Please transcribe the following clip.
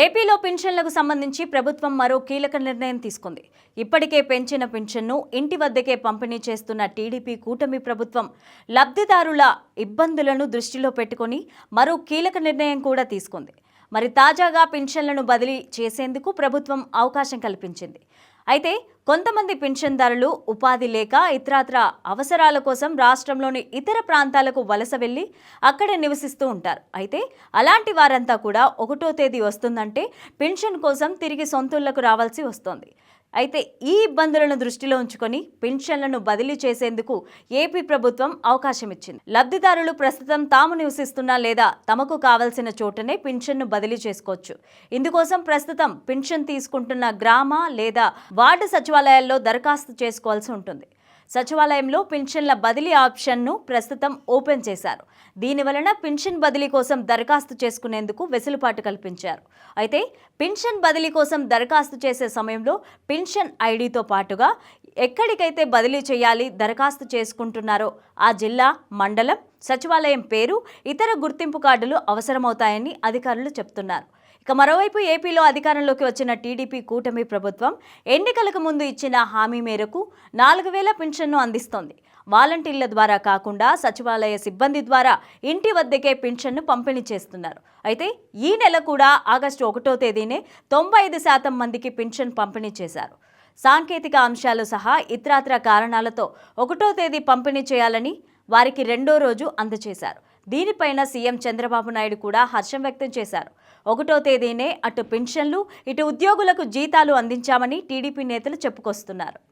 ఏపీలో పింఛన్లకు సంబంధించి ప్రభుత్వం మరో కీలక నిర్ణయం తీసుకుంది. ఇప్పటికే పెంచిన పింఛన్ను ఇంటి వద్దకే పంపిణీ చేస్తున్న టీడీపీ కూటమి ప్రభుత్వం లబ్ధిదారుల ఇబ్బందులను దృష్టిలో పెట్టుకొని మరో కీలక నిర్ణయం కూడా తీసుకుంది. మరి తాజాగా పింఛన్లను బదిలీ చేసేందుకు ప్రభుత్వం అవకాశం కల్పించింది. అయితే కొంతమంది పింఛన్దారులు ఉపాధి లేక ఇతరత్ర అవసరాల కోసం రాష్ట్రంలోని ఇతర ప్రాంతాలకు వలస వెళ్ళి అక్కడే నివసిస్తూ ఉంటారు. అయితే అలాంటి వారంతా కూడా ఒకటో తేదీ వస్తుందంటే పెన్షన్ కోసం తిరిగి సొంతూళ్ళకు రావాల్సి వస్తోంది. అయితే ఈ ఇబ్బందులను దృష్టిలో ఉంచుకొని పెన్షన్లను బదిలీ చేసేందుకు ఏపీ ప్రభుత్వం అవకాశం ఇచ్చింది లబ్ధిదారులు ప్రస్తుతం తాము నివసిస్తున్న లేదా తమకు కావలసిన చోటనే పెన్షన్ను బదిలీ చేసుకోవచ్చు. ఇందుకోసం ప్రస్తుతం పెన్షన్ తీసుకుంటున్న గ్రామ లేదా వార్డు సచివాలయాల్లో దరఖాస్తు చేసుకోవాల్సి ఉంటుంది. సచివాలయంలో పింఛన్ల బదిలీ ఆప్షన్ను ప్రస్తుతం ఓపెన్ చేశారు. దీని వలన పింఛన్ బదిలీ కోసం దరఖాస్తు చేసుకునేందుకు వెసులుబాటు కల్పించారు. అయితే పింఛన్ బదిలీ కోసం దరఖాస్తు చేసే సమయంలో పింఛన్ ఐడితో పాటుగా ఎక్కడికైతే బదిలీ చేయాలి దరఖాస్తు చేసుకుంటున్నారో ఆ జిల్లా మండలం సచివాలయం పేరు ఇతర గుర్తింపు కార్డులు అవసరమవుతాయని అధికారులు చెప్తున్నారు. ఇక మరోవైపు ఏపీలో అధికారంలోకి వచ్చిన టీడీపీ కూటమి ప్రభుత్వం ఎన్నికలకు ముందు ఇచ్చిన హామీ మేరకు నాలుగు వేల పింఛన్ను అందిస్తోంది. వాలంటీర్ల ద్వారా కాకుండా సచివాలయ సిబ్బంది ద్వారా ఇంటి వద్దకే పింఛన్ను పంపిణీ చేస్తున్నారు. అయితే ఈ నెల కూడా ఆగస్టు ఒకటో తేదీనే తొంభై ఐదు శాతం మందికి పింఛన్ పంపిణీ చేశారు. సాంకేతిక అంశాలు సహా ఇతరాత్ర కారణాలతో ఒకటో తేదీ పంపిణీ చేయాలని వారికి రెండో రోజు అందజేశారు. దీనిపైన సీఎం చంద్రబాబు నాయుడు కూడా హర్షం వ్యక్తం చేశారు. ఒకటో తేదీనే అటు పెన్షన్లు ఇటు ఉద్యోగులకు జీతాలు అందించామని టీడీపీ నేతలు చెప్పుకొస్తున్నారు.